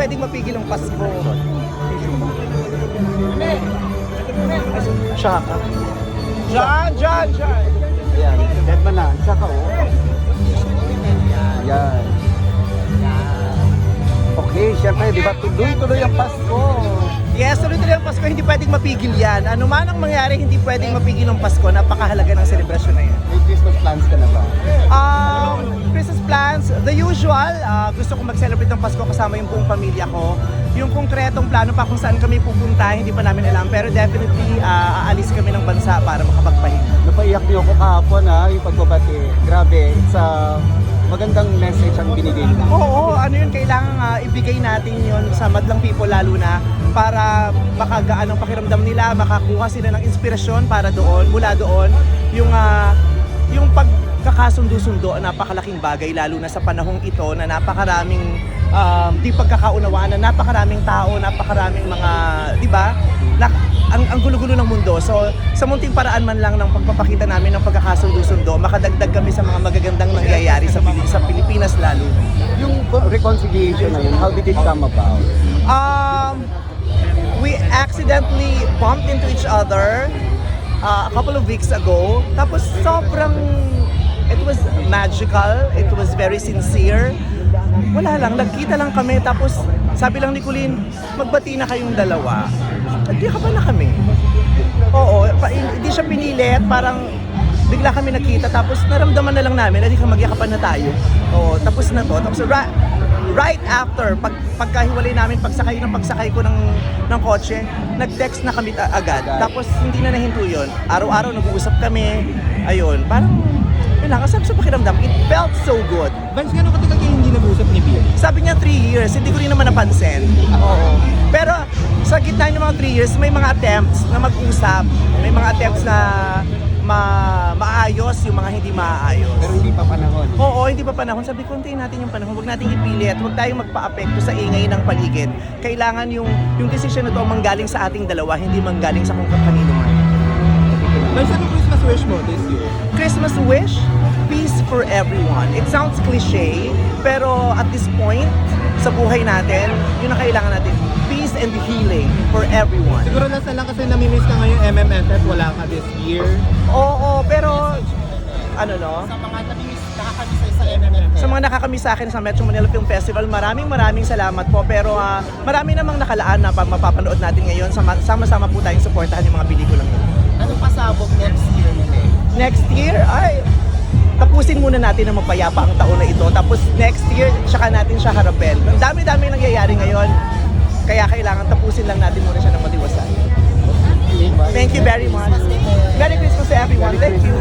Pwedeng mapigil ang Pasko. Tsaka. Diyan, diyan, diyan. Ayan. Dead man na. Tsaka oh. Yan. Okay, syempre, di ba tuloy-tuloy ang Pasko. Yes, tuloy-tuloy ang Pasko, hindi pwedeng mapigil yan. Ano man ang mangyari, hindi pwedeng mapigil ang Pasko. Napakahalaga ng selebrasyon na yan. May Christmas plans ka na ba? The usual. ah, gusto ko mag-celebrate ng Pasko kasama yung buong pamilya ko. Yung konkretong plano pa kung saan kami pupunta, hindi pa namin alam. Pero definitely, ah, aalis kami ng bansa para makapagpahinga. Napaiyak niyo ako kahapon ha, yung pagbabati. Grabe, it's a magandang message ang binigay mo. Oo, ano yun, kailangan ah, ibigay natin yun sa madlang people lalo na para makagaan ang pakiramdam nila, makakuha sila ng inspirasyon para doon, mula doon, yung ah, yung pagkakasundo-sundo, napakalaking bagay lalo na sa panahong ito na napakaraming um, di pagkakaunawaan na napakaraming tao, napakaraming mga, di ba? Na, ang, ang gulo-gulo ng mundo. So, sa munting paraan man lang ng pagpapakita namin ng pagkakasundo-sundo, makadagdag kami sa mga magagandang nangyayari sa, sa Pilipinas lalo. Yung reconciliation na yun, how did it come about? Um, we accidentally bumped into each other uh, a couple of weeks ago. Tapos sobrang, was magical, it was very sincere. Wala lang, nagkita lang kami. Tapos sabi lang ni Colleen, magbati na kayong dalawa. Hindi ka pa na kami. Oo, hindi siya pinilit, parang bigla kami nakita tapos naramdaman na lang namin, hindi ka magyakapan na tayo. Oo, tapos na to. Tapos ra- right after, pag, pagkahiwalay namin, pagsakay ng pagsakay ko ng, ng kotse, nag-text na kami agad. Tapos hindi na nahinto yun. Araw-araw nag-uusap kami. Ayun, parang, yun lang, kasama sa pakiramdam. It felt so good. Vance, gano'ng katagal kayo hindi nag-usap ni Billy? Sabi niya 3 years, hindi ko rin naman napansin. Oo. Pero sa gitna ng mga 3 years, may mga attempts na mag-usap. May mga attempts na ma maayos yung mga hindi maayos. Pero hindi pa panahon. Oo, hindi pa panahon. Sabi ko, hintayin natin yung panahon. Huwag natin ipilit. Huwag tayong magpa-apekto sa ingay ng paligid. Kailangan yung yung decision na to manggaling sa ating dalawa, hindi manggaling sa kung kanino man. Anong Christmas wish mo this year? Christmas wish, peace for everyone. It sounds cliche, pero at this point, sa buhay natin, yun ang kailangan natin. Peace and healing for everyone. Siguro nasa lang kasi namimiss ka ngayon MMFF, wala ka this year. Oo, pero ano no? Sa mga namimiss, nakakamiss sa MMFF. Sa mga nakakamiss sa akin sa Metro Manila Film Festival, maraming maraming salamat po. Pero ah, marami namang nakalaan na pag mapapanood natin ngayon. Sama- Sama-sama po tayong supportahan yung mga pelikulang yun. Anong pasabog next year nila? Next year, ay, tapusin muna natin na mapayapa ang taon na ito. Tapos next year, tsaka natin siya harapin. Ang dami-dami nangyayari ngayon. Kaya kailangan tapusin lang natin muna siya ng matiwasay. Thank you very much. Merry Christmas to everyone. Thank you.